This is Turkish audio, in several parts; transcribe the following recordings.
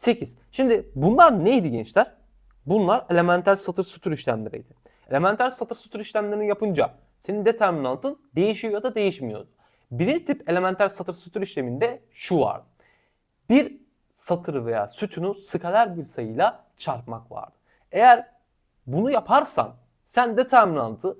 8. Şimdi bunlar neydi gençler? Bunlar elementer satır sütür işlemleriydi. Elementer satır sütür işlemlerini yapınca senin determinantın değişiyor ya da değişmiyordu. Birinci tip elementer satır sütür işleminde şu vardı. Bir satırı veya sütunu skaler bir sayıyla çarpmak vardı. Eğer bunu yaparsan sen determinantı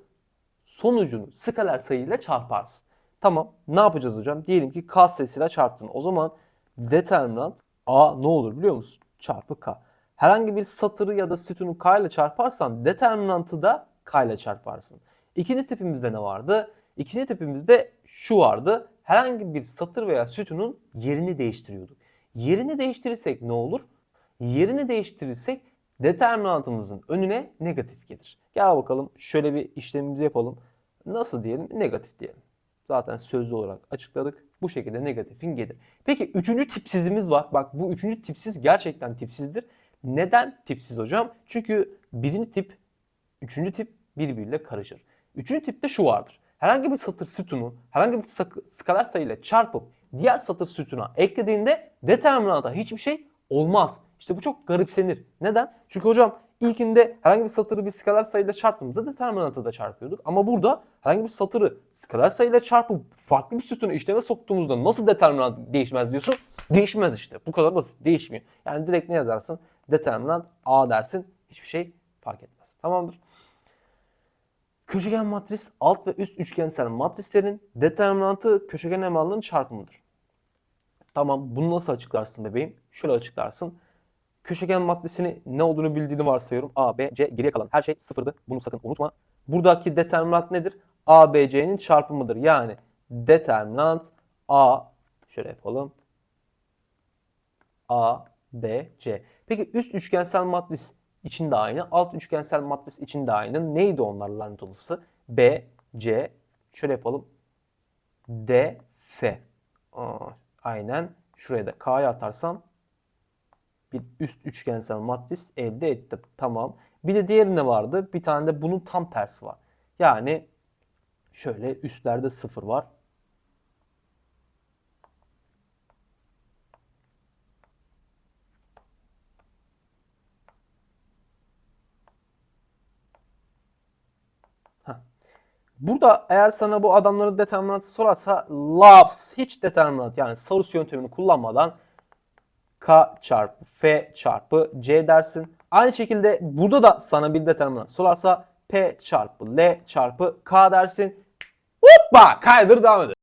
sonucunu skaler sayıyla çarparsın. Tamam ne yapacağız hocam? Diyelim ki k sayısıyla çarptın. O zaman determinant a ne olur biliyor musun? Çarpı k. Herhangi bir satırı ya da sütunu k ile çarparsan determinantı da k ile çarparsın. İkinci tipimizde ne vardı? İkinci tipimizde şu vardı. Herhangi bir satır veya sütunun yerini değiştiriyorduk. Yerini değiştirirsek ne olur? Yerini değiştirirsek determinantımızın önüne negatif gelir. Gel bakalım şöyle bir işlemimizi yapalım. Nasıl diyelim? Negatif diyelim. Zaten sözlü olarak açıkladık. Bu şekilde negatifin gelir. Peki üçüncü tipsizimiz var. Bak bu üçüncü tipsiz gerçekten tipsizdir. Neden tipsiz hocam? Çünkü birinci tip, üçüncü tip birbiriyle karışır. Üçüncü tipte şu vardır. Herhangi bir satır sütunu herhangi bir skaler sayıyla çarpıp diğer satır sütuna eklediğinde determinanta hiçbir şey olmaz. İşte bu çok garipsenir. Neden? Çünkü hocam ilkinde herhangi bir satırı bir skaler sayıyla çarptığımızda determinantı da çarpıyorduk. Ama burada herhangi bir satırı skaler sayıyla çarpıp farklı bir sütunu işleme soktuğumuzda nasıl determinant değişmez diyorsun? Değişmez işte. Bu kadar basit. Değişmiyor. Yani direkt ne yazarsın? Determinant A dersin. Hiçbir şey fark etmez. Tamamdır. Köşegen matris alt ve üst üçgensel matrislerin determinantı köşegen emalının çarpımıdır. Tamam bunu nasıl açıklarsın bebeğim? Şöyle açıklarsın. Köşegen matrisini ne olduğunu bildiğini varsayıyorum. A, B, C geriye kalan her şey sıfırdı. Bunu sakın unutma. Buradaki determinant nedir? A, B, C'nin çarpımıdır. Yani determinant A şöyle yapalım. A, B, C. Peki üst üçgensel matris için de aynı. Alt üçgensel matris için de aynı. Neydi onlar lanet olası? B, C. Şöyle yapalım. D, F. Aa, aynen. Şuraya da K'ya atarsam bir üst üçgensel matris elde ettim. Tamam. Bir de diğerinde vardı. Bir tane de bunun tam tersi var. Yani şöyle üstlerde sıfır var. Burada eğer sana bu adamların determinantı sorarsa laps hiç determinant yani Sarus yöntemini kullanmadan K çarpı F çarpı C dersin. Aynı şekilde burada da sana bir determinant sorarsa P çarpı L çarpı K dersin. Hoppa kaydır devam edelim.